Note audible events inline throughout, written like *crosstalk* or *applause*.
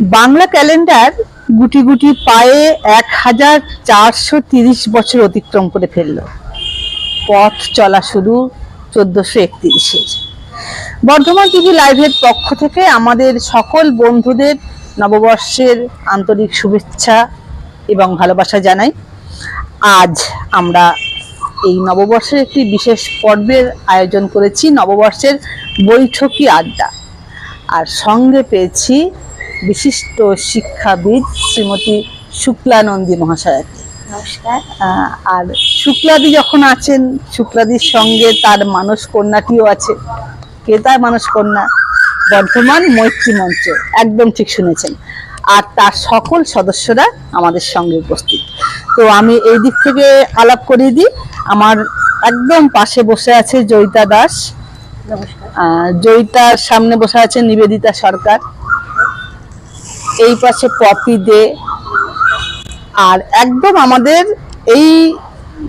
Bangla calendar গুটি গুটি পায়ে এক হাজার চারশো তিরিশ বছর অতিক্রম করে ফেলল। পথ চলা শুরু চোদ্দশো একত্রিশের বর্ধমান টিভি লাইভের পক্ষ থেকে আমাদের সকল বন্ধুদের নববর্ষের আন্তরিক শুভেচ্ছা এবং ভালোবাসা জানাই। আজ আমরা এই নববর্ষের একটি বিশেষ পর্বের আয়োজন করেছি, নববর্ষের বৈঠকি আড্ডা। আর সঙ্গে পেয়েছি বিশিষ্ট শিক্ষাবিদ শ্রীমতী শুক্লানন্দী মহাশয়াকে। নমস্কার আর শুক্লাদি যখন আছেন শুক্লাদির সঙ্গে তার মানস কন্যাটিও আছে। কে তার মানস কন্যা বর্ধমান মৈত্রী মঞ্চ একদম ঠিক শুনেছেন। আর তার সকল সদস্যরা আমাদের সঙ্গে উপস্থিত। তো আমি এই দিক থেকে আলাপ করিয়ে দিই। আমার একদম পাশে বসে আছে জয়িতা দাস। জয়িতার সামনে বসে আছে নিবেদিতা সরকার। এই পাশে পপি দে। আর একদম আমাদের এই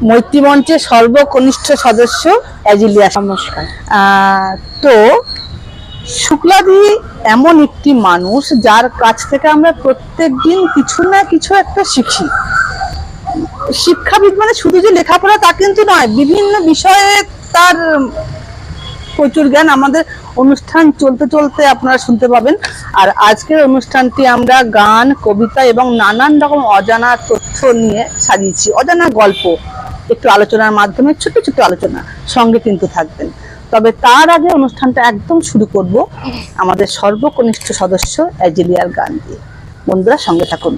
মৈত্রী মঞ্চের সর্বকনিষ্ঠ সদস্য অ্যাজিলিয়া। নমস্কার। তো শুক্লাদি এমন একটি মানুষ যার কাছ থেকে আমরা প্রত্যেক দিন কিছু না কিছু একটা শিখি। শিক্ষাবিদ মানে শুধু যে লেখাপড়া তা কিন্তু নয়, বিভিন্ন বিষয়ে তার প্রচুর জ্ঞান আমাদের অনুষ্ঠান চলতে চলতে আপনারা শুনতে পাবেন। আর আজকের অনুষ্ঠানটি আমরা গান, কবিতা এবং নানান রকম অজানা তথ্য নিয়ে সাজিয়েছি। অজানা গল্প, একটু আলোচনার মাধ্যমে ছোট ছোট আলোচনা সঙ্গে কিন্তু থাকবেন। তবে তার আগে অনুষ্ঠানটা একদম শুরু করব। আমাদের সর্বকনিষ্ঠ সদস্য অ্যাজেলিয়ার গান দিয়ে। বন্ধুরা সঙ্গে থাকুন।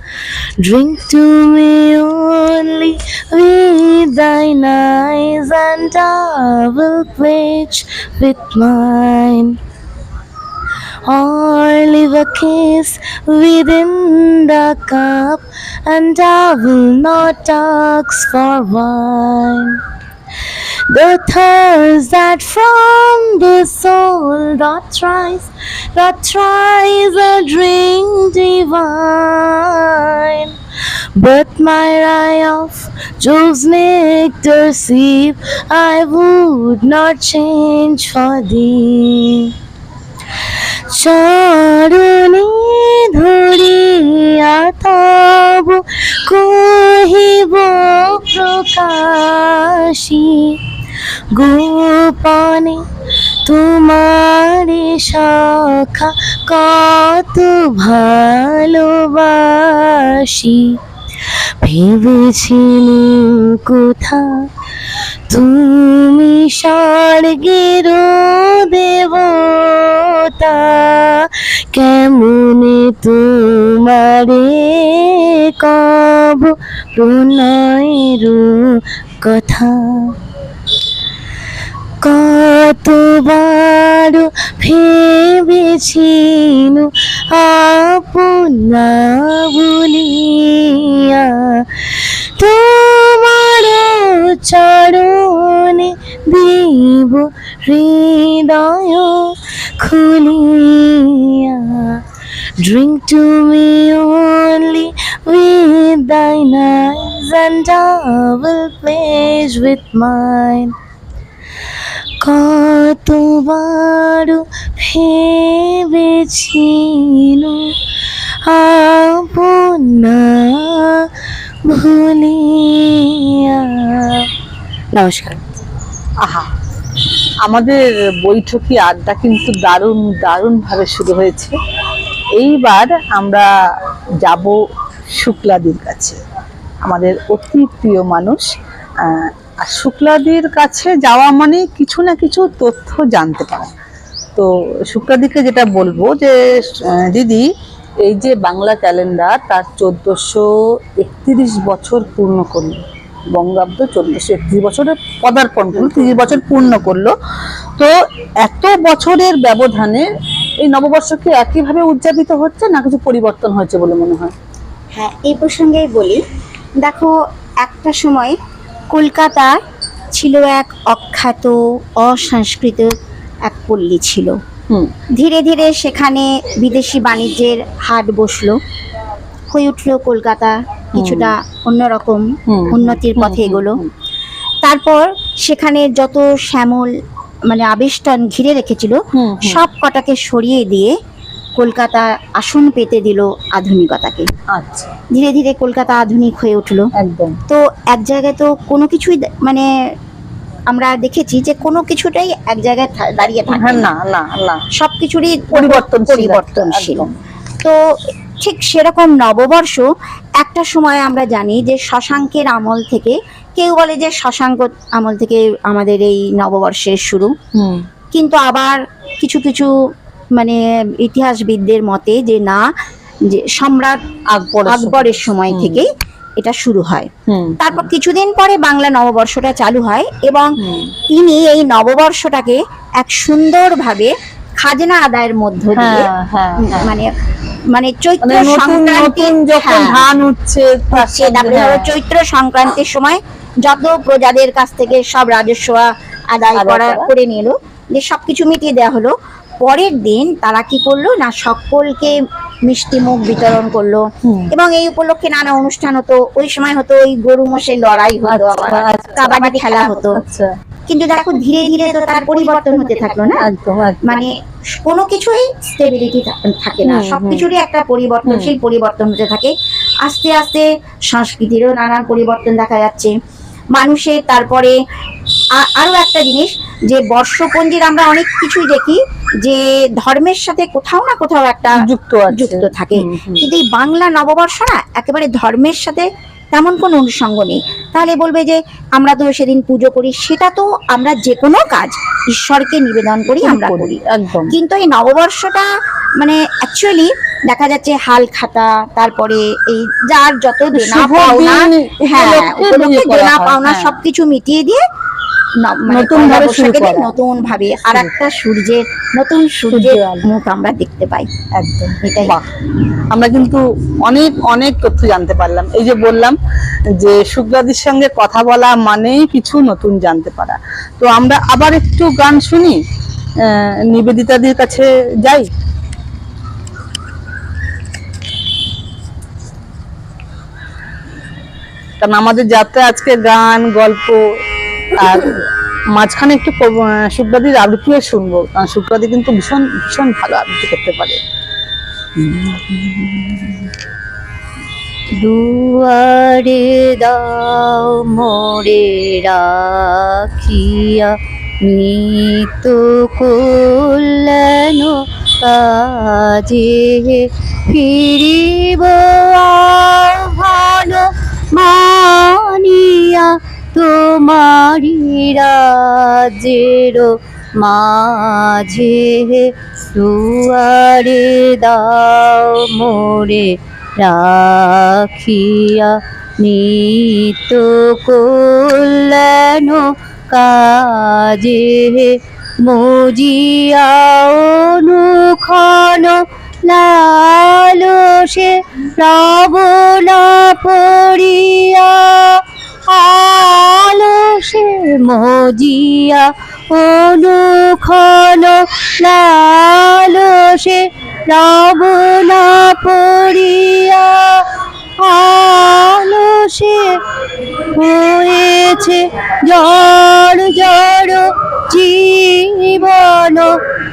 Drink to me only with thine eyes, and I will pledge with mine. Or leave a kiss within the cup, and I will not ask for wine. The thirst that from the soul that tries, that tries a drink divine. But my eye of Jove's nectar sip, I would not change for thee. চরণে ধরিয়া তব কহিব প্রকাশী গোপনে তোমারে সখা কত ভালোবাসি। ভেবেছিলি কোথা তুমি স্বর্গের দেবতা? কেমনে তোমারে কব প্রণয়ের কথা? কতবার ভেবেছিন আপনিয়া তোমার চরণে দেব হৃদয় খুলিয়া। Drink to me only with thy nice and pledge with mind কতবার ভেবেছিল নমস্কার। আহা, আমাদের বৈঠকি আড্ডা কিন্তু দারুণ, দারুণভাবে শুরু হয়েছে। এইবার আমরা যাব শুক্লাদির কাছে আমাদের অতি প্রিয় মানুষ আর শুক্লাদির কাছে যাওয়া মানে কিছু না কিছু তথ্য জানতে পারা। তো শুক্লাদিকে যেটা বলব যে দিদি, এই যে বাংলা ক্যালেন্ডার তার চোদ্দশো একত্রিশ বছর পূর্ণ করল। বঙ্গাব্দ চোদ্দশো একত্রিশ বছরের পদার্পণ করল, তিরিশ বছর পূর্ণ করল। তো এত বছরের ব্যবধানে এই নববর্ষকে একইভাবে উদযাপিত হচ্ছে না কিছু পরিবর্তন হয়েছে বলে মনে হয়? হ্যাঁ এই প্রসঙ্গেই বলি। দেখো, একটা সময় কলকাতা ছিল এক অখ্যাত অসংস্কৃত এক পল্লী ছিল। ধীরে ধীরে সেখানে বিদেশি বাণিজ্যের হাট বসল হয়ে উঠল কলকাতা কিছুটা অন্যরকম উন্নতির পথে এগোলো। তারপর সেখানে যত শ্যামল মানে আবেষ্টন ঘিরে রেখেছিল। সব কটাকে সরিয়ে দিয়ে কলকাতা আসন পেতে দিল আধুনিকতাকে। আচ্ছা। ধীরে ধীরে কলকাতা আধুনিক হয়ে উঠল। একদম। তো এক জায়গায় তো কোনো কিছুই মানে আমরা দেখেছি যে কোনো কিছুটাই এক জায়গায় দাঁড়িয়ে থাকে। হ্যাঁ না না না। সব কিছুরই পরিবর্তন পরিবর্তনশীল। তো ঠিক সেরকম নববর্ষ একটা সময় আমরা জানি যে শশাঙ্কের আমল থেকে কেউ বলে যে শশাঙ্ক আমল থেকে আমাদের এই নববর্ষের শুরু। কিন্তু আবার কিছু কিছু মানে ইতিহাসবিদদের মতে যে না যে সম্রাট আকবর আকবরের সময় থেকেই এটা শুরু হয়। তারপর কিছুদিন পরে বাংলা নববর্ষটা চালু হয় এবং তিনি এই নববর্ষটাকে এক সুন্দরভাবে খাজনা আদায়ের মধ্য দিয়ে হ্যাঁ হ্যাঁ হ্যাঁ। মানে মানে চৈত্র মানে সংক্রান্তি যখন ধান উঠছে হচ্ছে, তারপরে। চৈত্র সংক্রান্তির সময় যত প্রজাদের কাছ থেকে সব রাজস্ব আদায় করা। করে। নিল যে সবকিছু মিটিয়ে দেওয়া হলো। পরের দিন তারা কি করল? না সকলকে মিষ্টি মুখ বিতরণ করল। এবং এই উপলক্ষে নানা অনুষ্ঠান হতো। ওই সময় হতো ওই গরু মোষের লড়াই হতো আচ্ছা, আচ্ছা। কাবাডি খেলা হতো। আচ্ছা। কিন্তু দেখো ধীরে ধীরে তো তার পরিবর্তন হতে থাকল না। মানে কোনো কিছুই স্টেবিলিটি থাকে না। সবকিছুরই একটা পরিবর্তনশীল পরিবর্তন হতে থাকে। আস্তে আস্তে সংস্কৃতিরও নানান পরিবর্তন দেখা যাচ্ছে। মানুষের তারপরে আরও একটা জিনিস যে বর্ষপঞ্জির আমরা অনেক কিছুই দেখি যে ধর্মের সাথে কোথাও না কোথাও একটা যুক্ত যুক্ত থাকে। কিন্তু এই বাংলা নববর্ষ না একেবারে ধর্মের সাথে তেমন কোনো অনুষঙ্গ নেই। তাহলে বলবে যে আমরা তো সেদিন পুজো করি সেটা তো আমরা যে কোনো কাজ ঈশ্বরকে নিবেদন করি আমরা করি। কিন্তু এই নববর্ষটা মানে অ্যাকচুয়ালি দেখা যাচ্ছে হাল খাতা তারপরে এই যার যত দেনা পাওনা হ্যাঁ দেনা পাওনা হ্যাঁ। সবকিছু মিটিয়ে দিয়ে নতুন ভাবে শুরু করা। নতুন ভাবে আর একটা সূর্যের নতুন সূর্যের মুখ আমরা দেখতে পাই। একদম। এটাই। আমরা কিন্তু অনেক অনেক তথ্য জানতে পারলাম। এই যে বললাম যে শুক্লাদির সঙ্গে কথা বলা মানেই কিছু নতুন জানতে পারা। তো আমরা আবার একটু গান শুনি। নিবেদিতাদির কাছে যাই। কারণ আমাদের যাত্রা আজকে গান গল্প আর মাঝখানে একটু শুক্লাদির আবৃত্তিও শুনব। কারণ শুক্লাদি কিন্তু ভীষণ ভীষণ ভালো আবৃত্তি করতে পারে। দুয়ারে দাও মোরে রাখিয়া নিত কল্যাণ কাজে ফিরিব, আহ্বান মানিয়া রাজের মাঝে দুয়ারে দাও মোরে রাখিয়া নিত কল্যাণ কাজে মজিয়া অনুখন লালসে রাবণা পড়িয়া আলসে মজিয়া অনুখন লালসে রাবণা পড়িয়া আলসে হয়েছে জড় জড় জীবন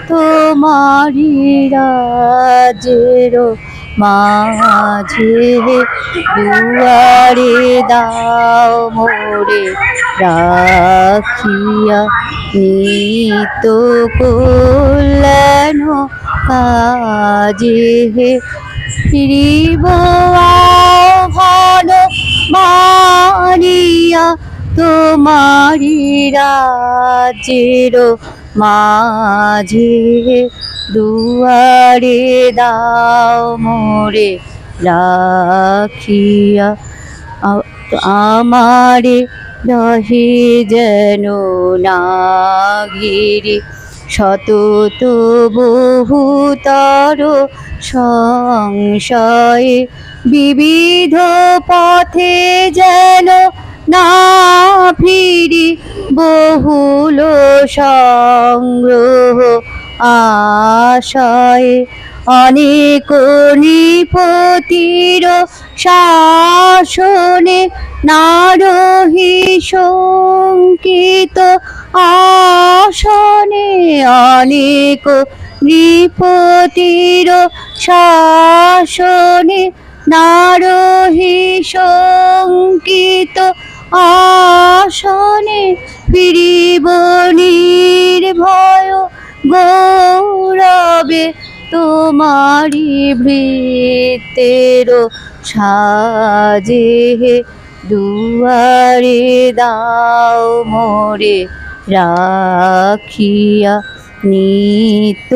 তোমারি রাজের মাঝে দুয়ারে দাও মোরে রাখিয়া নিত কল্যাণ কাজে ফিরিব আহ্বান মানিয়া তোমারি রাজের মাঝে দুয়ারে দাও মোরে রাখিয়া। আমারে রহে যেন না ঘিরে। শতত বহুতর সংশয়ে বিবিধ পথে যেন না ফিরি বহুল সংগ্রহ আশয়। অনেক নৃপতির শাসনে নারহি শঙ্কিত আসনে অনেক নৃপতির শাসনে নারহি শঙ্কিত আসনে ফিরিব নির্ভয় গৌরবে তোমারি ভৃতের সাজে দুয়ারে দাও মোরে রাখিয়া নিত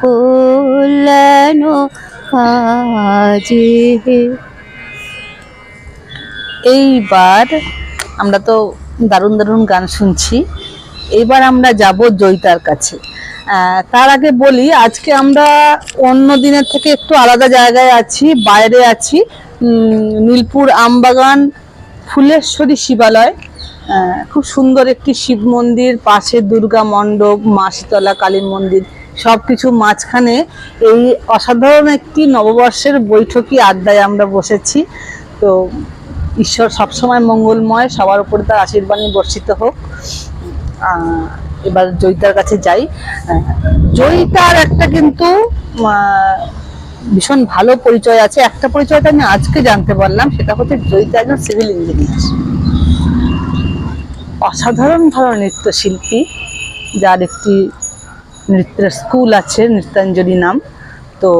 কল্যাণ কাজে এইবার আমরা তো দারুণ দারুণ গান শুনছি। এইবার আমরা যাব জয়িতার কাছে। তার আগে বলি, আজকে আমরা অন্য দিনের থেকে একটু আলাদা জায়গায় আছি, বাইরে আছি। নীলপুর আমবাগান, ফুলেশ্বরী শিবালয়। খুব সুন্দর একটি শিব মন্দির, পাশে দুর্গা মণ্ডপ মাসিতলা কালী মন্দির, সবকিছু মাঝখানে এই অসাধারণ একটি নববর্ষের বৈঠকি আড্ডায় আমরা বসেছি। তো ঈশ্বর সবসময় মঙ্গলময়, সবার উপরে তার আশীর্বাণী বর্ষিত হোক। এবার জয়িতার কাছে যাই। জয়িতার একটা কিন্তু ভীষণ ভালো পরিচয় আছে। একটা পরিচয়টা আমি আজকে জানতে পারলাম, সেটা হচ্ছে জয়িতা একজন সিভিল ইঞ্জিনিয়ার অসাধারণ ভালো নৃত্যশিল্পী, যার একটি নৃত্যের স্কুল আছে, নৃত্যাঞ্জলি নাম। তো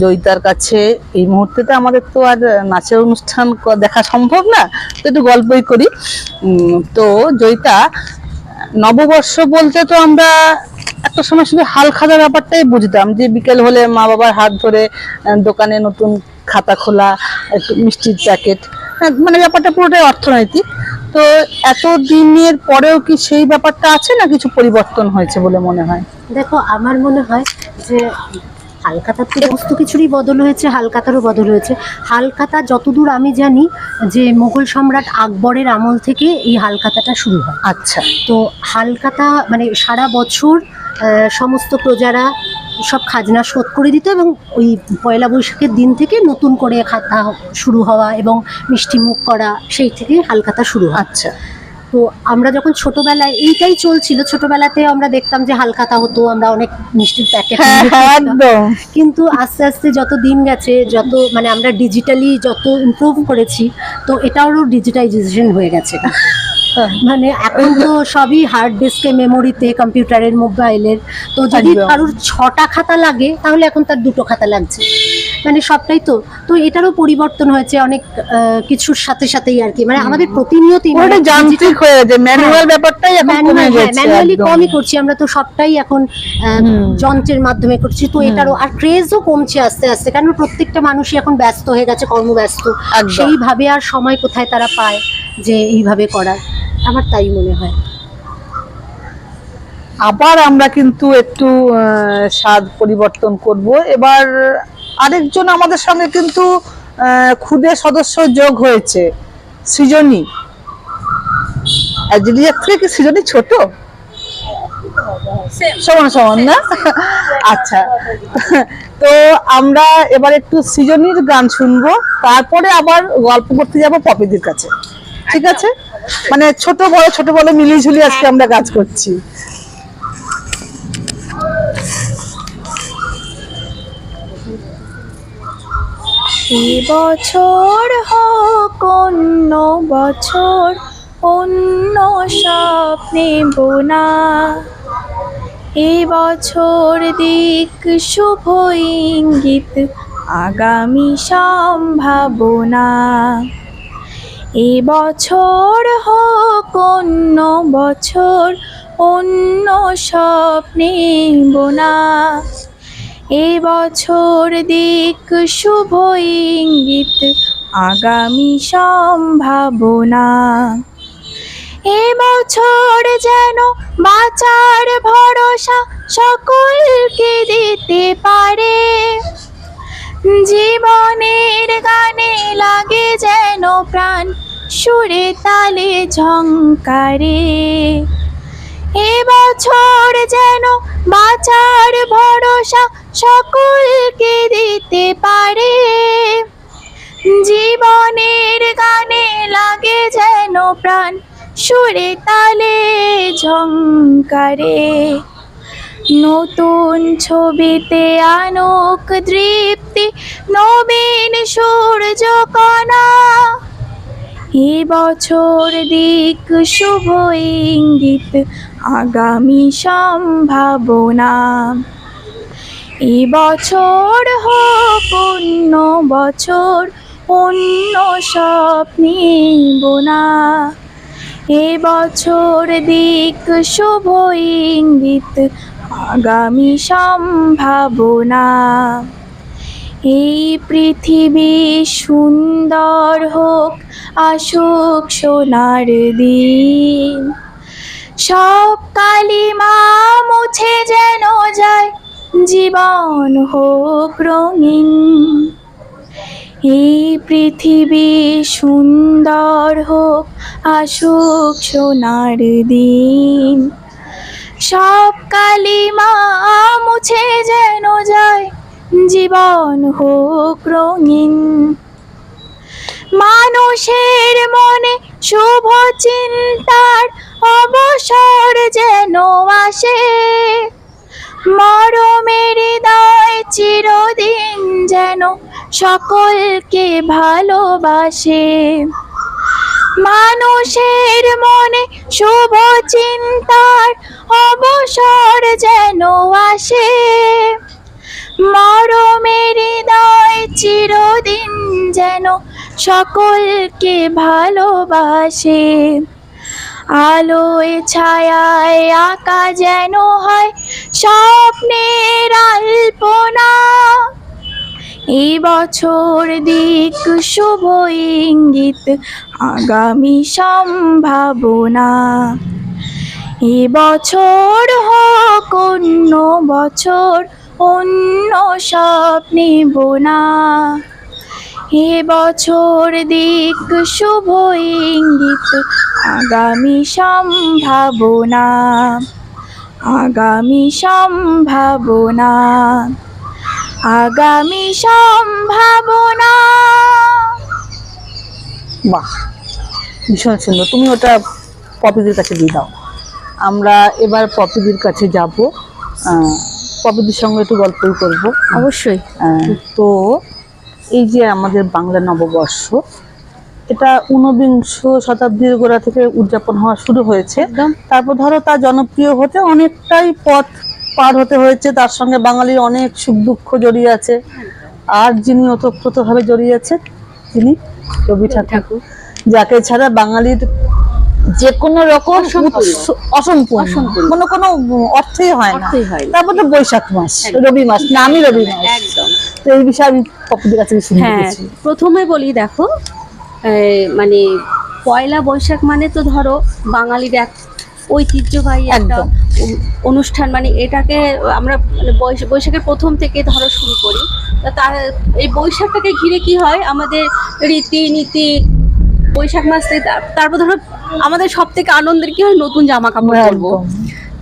জয়িতার কাছে এই মুহূর্তে তো আমাদের তো আর নাচের অনুষ্ঠান দেখা সম্ভব না, তো একটু গল্পই করি। তো জয়িতা, নববর্ষ বলতে তো আমরা একটা সময় শুধু হাল খাতা ব্যাপারটাই বুঝতাম যে বিকেল হলে মা বাবার হাত ধরে দোকানে নতুন খাতা খোলা, একটু মিষ্টির প্যাকেট মানে ব্যাপারটা পুরোটাই অর্থনৈতিক। তো এত দিনের পরেও কি সেই ব্যাপারটা আছে না কিছু পরিবর্তন হয়েছে বলে মনে হয়? দেখো, আমার মনে হয় যে হালকাতার তো সমস্ত কিছুরই বদল হয়েছে হালকাতারও বদল হয়েছে। হালকাতা যতদূর আমি জানি যে মোগল সম্রাট আকবরের আমল থেকে এই হালকাতাটা শুরু হয়। আচ্ছা। তো হালকাতা মানে সারা বছর সমস্ত প্রজারা সব খাজনা শোধ করে দিত এবং ওই পয়লা বৈশাখের দিন থেকে নতুন করে খাতা শুরু হওয়া এবং মিষ্টি মুখ করা সেই থেকে হালকাতা শুরু হয়। আচ্ছা। তো আমরা যখন ছোটবেলায় এইটাই চলছিল ছোটবেলাতে আমরা দেখতাম যে হালকাতা হতো আমরা অনেক মিষ্টির প্যাকেট হ্যাঁ কিন্তু আস্তে আস্তে যত দিন গেছে যত মানে আমরা ডিজিটালি যত ইমপ্রুভ করেছি তো এটারও ডিজিটাইজেশন হয়ে গেছে। মানে এখন তো সবই হার্ড ডিস্কে মেমোরিতে কম্পিউটারের মোবাইলের তো যদি কারোর ছটা খাতা লাগে তাহলে এখন তার দুটো খাতা লাগছে। মানে সবটাই তো। তো এটারও পরিবর্তন হয়েছে অনেক কিছুর সাথে সাথেই আর কি। মানে আমাদের প্রতিনিয়ত যান্ত্রিক হয়ে গেছে। ম্যানুয়াল হ্যাঁ। ব্যাপারটাই এখন কমে গেছে ম্যানুয়ালি কমই করছি। আমরা তো সবটাই এখন যন্ত্রের মাধ্যমে করছি। তো এটারও আর ক্রেজও কমছে আস্তে আস্তে। কারণ প্রত্যেকটা মানুষই এখন ব্যস্ত হয়ে গেছে কর্মব্যস্ত। সেইভাবে আর সময় কোথায় তারা পায় যে এইভাবে করার? আমার তাই মনে হয়। আবার আমরা কিন্তু একটু স্বাদ পরিবর্তন করব। এবার আরেকজন আমাদের সঙ্গে কিন্তু খুদে সদস্য যোগ হয়েছে সৃজনী। অ্যাজেলিয়ার থেকে কি সৃজনী ছোট? সমান সমান না? আচ্ছা। তো আমরা এবার একটু সৃজনীর গান শুনব তারপরে আবার গল্প করতে যাব পপিদির কাছে। ঠিক আছে? মানে ছোট বড় ছোট বড় মিলিয়ে আজকে আমরা কাজ করছি। বছর হোক অন্য বছর, অন্য স্বপ্নে বোনা। এ বছর দিক শুভ ইঙ্গিত, আগামী সম্ভাবনা। এ বছর হোক অন্য বছর, অন্য স্বপ্নে বোনা এ বছর দিক শুভ ইঙ্গিত, আগামী সম্ভাবনা। এ বছর যেন বাঁচার ভরসা সকলকে দিতে পারে। জীবনের গানে লাগে যেন প্রাণ, সুরে তালে ঝঙ্কারে এবছর যেন বাঁচার ভরসা সকলকে দিতে পারে। জীবনের গানে লাগে যেন প্রাণ, সুরে তালে ঝঙ্কারে নতুন ছবিতে আনুক তৃপ্তি নবীন সূর্য কণা। এ বছর দিক শুভ ইঙ্গিত, আগামী সম্ভাবনা। এ বছর হোক অন্য বছর, অন্য স্বপ্নে বোনা। এ বছর দিক শুভ ইঙ্গিত আগামী সম্ভাবনা এই পৃথিবী সুন্দর হোক, আসুক সোনার দিন। সব কালিমা মুছে যেন যায়, জীবন হোক রঙিন। এই পৃথিবী সুন্দর হোক, আসুক সোনার দিন। সব কালিমা মুছে যেন যায়, জীবন হোক রঙিন। মানুষের মনে শুভ চিন্তার অবসর যেন আসে, মরমের হৃদয় চিরদিন যেন সকলকে ভালোবাসে। মানুষের মনে শুভ চিন্তার অবসর যেন আসে। মরমের হৃদয় চিরদিন যেন সকলকে ভালোবাসে। আলোয় ছায়ায় আঁকা যেন হয় স্বপ্নের আলপনা। এই বছর দিক শুভ ইঙ্গিত, আগামী সম্ভাবনা। এ বছর হোক অন্য বছর, অন্য স্বপ্নে বোনা এ বছর দিক শুভ ইঙ্গিত, আগামী সম্ভাবনা। আগামী সম্ভাবনা। আগামী সম্ভাবনা। বাহ ভীষণ সুন্দর। তুমি ওটা পপিদির কাছে দিয়ে দাও। আমরা এবার পপিদির কাছে যাব। পপিদির সঙ্গে একটু গল্পই করব। অবশ্যই। তো এই যে আমাদের বাংলা নববর্ষ এটা ঊনবিংশ শতাব্দীর গোড়া থেকে উদযাপন হওয়া শুরু হয়েছে। তারপর ধরো তা জনপ্রিয় হতে অনেকটাই পথ পার হতে হয়েছে তার সঙ্গে বাঙালির অনেক সুখ দুঃখ জড়িয়ে আছে। আর যিনি ওতপ্রোতভাবে জড়িয়ে আছে তিনি রবি ঠাকুর। যাকে ছাড়া বাঙালির যে কোনো রকম অসম্পূর্ণ। কোনো কোনো অর্থই হয় না। হয় তারপর তো বৈশাখ মাস রবি মাস নামই রবি মাস। তো এই বিষয়ে আমি পপুদের কাছে হ্যাঁ প্রথমে বলি দেখো মানে পয়লা বৈশাখ মানে তো ধরো বাঙালির এক ঐতিহ্যবাহী একটা অনুষ্ঠান মানে এটাকে আমরা মানে বৈশ- বৈশাখের প্রথম থেকে ধরো শুরু করি। তার এই বৈশাখটাকে ঘিরে কি হয়? আমাদের রীতিনীতি বৈশাখ মাস থেকে তারপর ধরো আমাদের সব থেকে আনন্দের কি হয়? নতুন জামা কাপড় পরবো।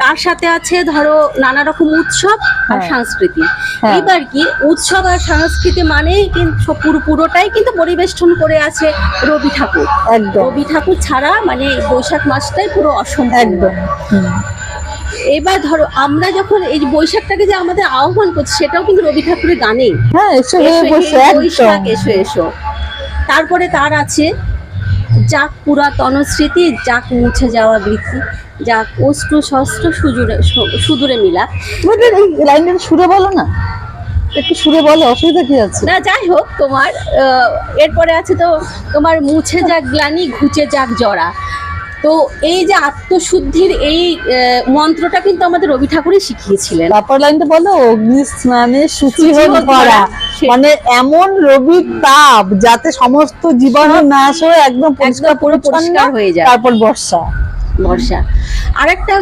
তার সাথে আছে ধরো নানা রকম উৎসব আর হ্যাঁ। সংস্কৃতি। হ্যাঁ। এবার কি উৎসব আর সংস্কৃতি মানেই কিন্তু পুরো পুরোটাই কিন্তু পরিবেষ্টন করে আছে রবি ঠাকুর। একদম। রবি ঠাকুর ছাড়া মানে বৈশাখ মাসটাই পুরো অসম্পূর্ণ। একদম। এবার ধরো আমরা যখন এই বৈশাখটাকে যে আমাদের আহ্বান করছি সেটাও কিন্তু রবি ঠাকুরের গানেই। হ্যাঁ এসো এসো বৈশাখ এসো এসো। তারপরে তার আছে যাক পুরাতন স্মৃতি যাক মুছে যাওয়া বৃত্তি। যাক অষ্টু শস্ত্র সুজুরে সুদূরে মিলা। লাইনটা সুরে বলো না? একটু সুরে বলো অসুবিধা কি আছে? না যাই হোক তোমার এরপরে আছে তো তোমার মুছে যাক গ্লানি ঘুচে যাক জরা। তো এই যে আত্মশুদ্ধির এই মন্ত্রটা কিন্তু আমাদের রবি ঠাকুরই শিখিয়েছিলেন। তারপর লাইনটা বলো অগ্নি স্নানে শুচি ধরা। মানে এমন রবির তাপ যাতে সমস্ত জীবাণু নাশ হয়ে একদম পরিষ্কার পুরো পরিষ্কার হয়ে যায়। তারপর বর্ষা। বর্ষা। আর একটা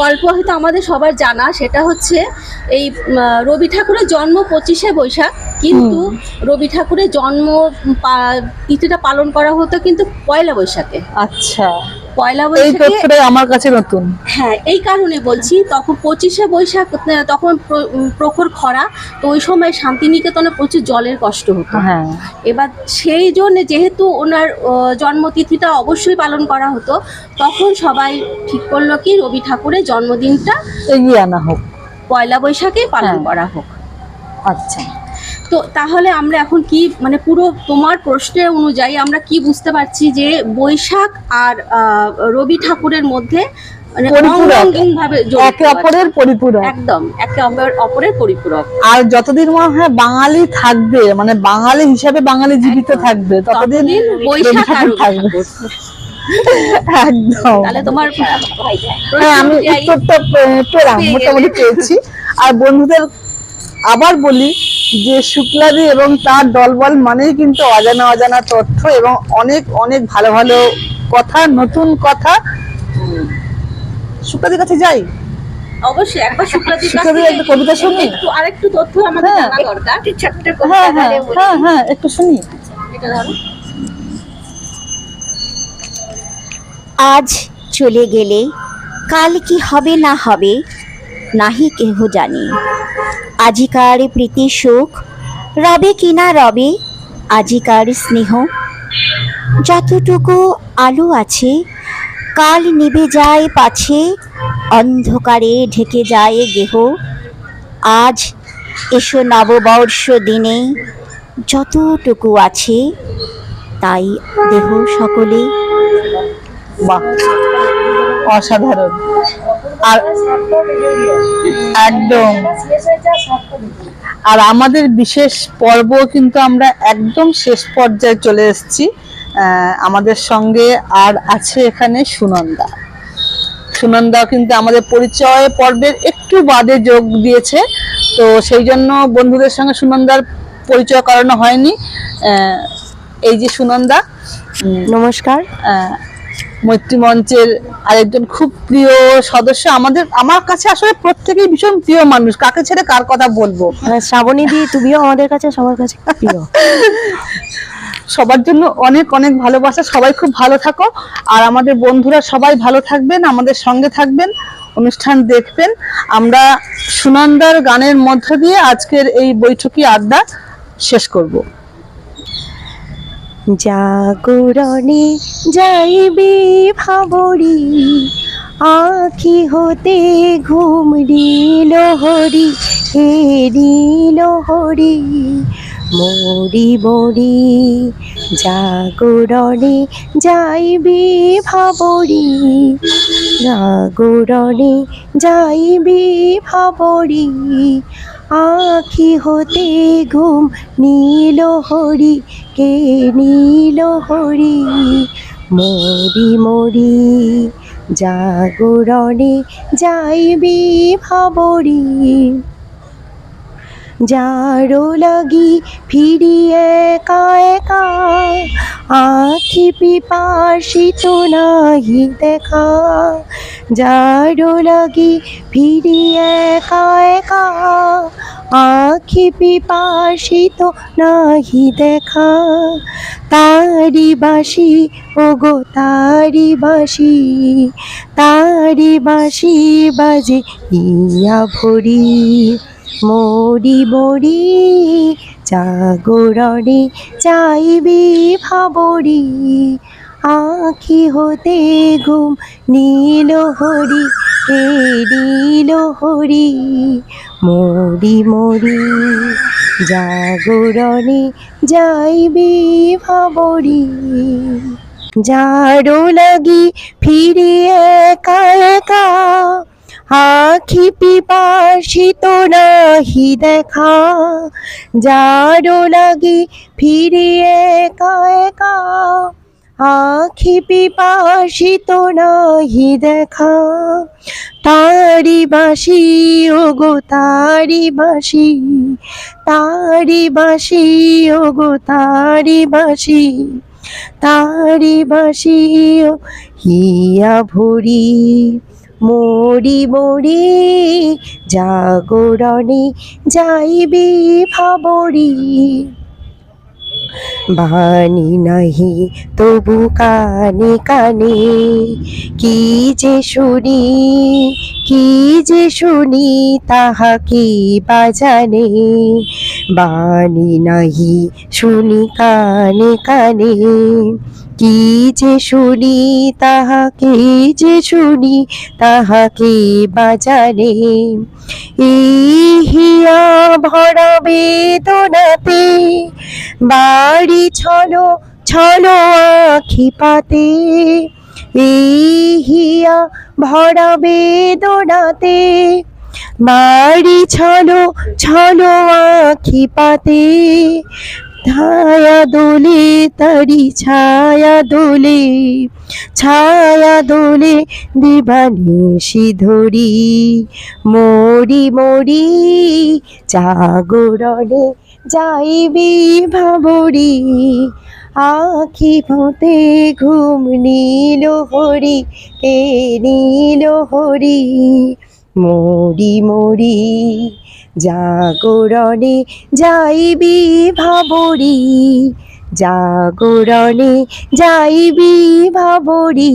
গল্প হয়তো আমাদের সবার জানা সেটা হচ্ছে এই রবি ঠাকুরের জন্ম পঁচিশে বৈশাখ কিন্তু রবি ঠাকুরের জন্ম তিথিটা পালন করা হতো কিন্তু পয়লা বৈশাখে। আচ্ছা। পয়লা এই বৈশাখে তথ্যটাই আমার কাছে নতুন। হ্যাঁ এই কারণে বলছি তখন পঁচিশে বৈশাখ তখন প্র- প্রখর খরা তো ওই সময় শান্তিনিকেতনে প্রচুর জলের কষ্ট হতো। হ্যাঁ। এবার সেই জন্য যেহেতু ওনার জন্মতিথিটা অবশ্যই পালন করা হতো তখন সবাই ঠিক করল কি রবি ঠাকুরের জন্মদিনটা এগিয়ে আনা হোক। পয়লা বৈশাখে পালন হ্যাঁ। করা হোক। আচ্ছা। তো তাহলে আমরা এখন কি মানে পুরো তোমার প্রশ্নের অনুযায়ী আমরা কি বুঝতে পারছি যে বৈশাখ আর আহ, রবি ঠাকুরের মধ্যে মানে একে অপরের পরিপূরক। একদম একে অপর- অপরের পরিপূরক। আর যতদিন মনে হয় বাঙালি থাকবে মানে বাঙালি হিসাবে বাঙালি জীবিত থাকবে ততদিন বৈশাখ থাকবে। একদম। তাহলে তোমার হ্যাঁ আমি উত্তরটা পেলাম মোটামুটি পেয়েছি। আর বন্ধুদের আবার বলি যে শুক্লাদি এবং তার দলবল মানেই কিন্তু অজানা অজানা তথ্য এবং অনেক অনেক ভালো ভালো কথা নতুন কথা। শুক্লাদির কাছে যাই? অবশ্যই একবার শুক্লাদির কাছ একটা কবিতা শুনি? একটু আরেকটু তথ্য আমাদের হ্যাঁ। জানা দরকার। হ্যাঁ হ্যাঁ হ্যাঁ হ্যাঁ একটু শুনি। এটা ধরো। আজ চলে গেলে কাল কি হবে না হবে নাহি কেহ জানে। আজিকার প্রীতি সুখ, রবে কিনা রবে, আজিকার স্নেহ। যতটুকু আলো আছে, কাল নিভে যায় পাছে, অন্ধকারে ঢেকে যায় গেহ। আজ এসো নববর্ষ দিনে, যতটুকু আছে, তাই দেহ সকলে। অসাধারণ। আর একদম। আর আমাদের বিশেষ পর্ব কিন্তু আমরা একদম শেষ পর্যায়ে চলে এসেছি। আমাদের সঙ্গে আর আছে এখানে সুনন্দা। সুনন্দা কিন্তু আমাদের পরিচয় পর্বের একটু বাদে যোগ দিয়েছে। তো সেই জন্য বন্ধুদের সঙ্গে সুনন্দার পরিচয় করানো হয়নি। এই যে সুনন্দা নমস্কার। আহ, মৈত্রী মঞ্চের আরেকজন খুব প্রিয় সদস্য আমাদের আমার কাছে আসলে প্রত্যেকেই ভীষণ প্রিয় মানুষ। কাকে ছেড়ে কার কথা বলব? শ্রাবণী দি তুমিও আমাদের কাছে সবার কাছে প্রিয়। *laughs* সবার জন্য অনেক অনেক ভালোবাসা। সবাই খুব ভালো থাকো। আর আমাদের বন্ধুরা সবাই ভালো থাকবেন আমাদের সঙ্গে থাকবেন অনুষ্ঠান দেখবেন। আমরা সুনন্দার গানের মধ্য দিয়ে আজকের এই বৈঠকি আড্ডা শেষ করব। জাগরণে যাইবে ভাবরি, আখি হতে ঘুমরিল হরি হেরিল হরি, মরি বরি জাগরণে যাইবে ভাবরি, জাগরণে যাইবে ভাবরি আখি হতে ঘুম নীল হরি কে নীল হরি? মরি মরি জাগরণে যাইবি ভাবরি। যারো লাগি ফিরিয়ে একা একা, আখি পিপাসিত নাহি দেখা। যারো লাগি ফিরিয়ে একা একা, আখি পিপাসিত নাহি দেখা। তারি বাসি ও গো তারি বাসি তারি বাসি বাজে ইয়া ভরি। মরি মরি জাগরণে চাইবি ভাবরি। আখি হতে ঘুম নীল হরি, কে নীল হরি। মরি মরি জাগরণে যাইবি ভাবরি। যারো লাগি ফিরে একা একা আখি পিপাসিত নাহি দেখা যারো লাগি ফিরে একা একা। আখি পিপাসিত নাহি দেখা, তারি বাসি ও গো তারি বাসি তারি বাসি ও গো তারি বাসি তারি বাসি হিয়া ভরি। মরি মরি জাগরণে যাইবি ভাবরি। বাণী নাহি তবু কানে কানে, কি যে শুনি, কি যে শুনি তাহা কি বাজানে বাণী নাহি শুনি কানে কানে কি যে শুনি, তাহাকে যে শুনি, তাহাকে বাজানে। এই হিয়া ভরা বেদনাতে, বাড়ি ছলো ছলো আখি পাতে। এই হিয়া ভরা বেদনাতে, বাড়ি ছলো ছলো আখি পাতে। ছায়া দোলে তারি ছায়া দোলে ছায়া দোলে দিবানিশি ধরি মরি মরি, জাগরণে যাইবি ভাবরি। আখি ফুটে ঘুম নীল হরি, কে নীল হরি। মরি মরি জাগরণে যাইবি ভাবরি জাগরণে যাইবি ভাবরি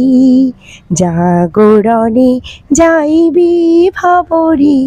জাগরণে যাইবি ভাবরি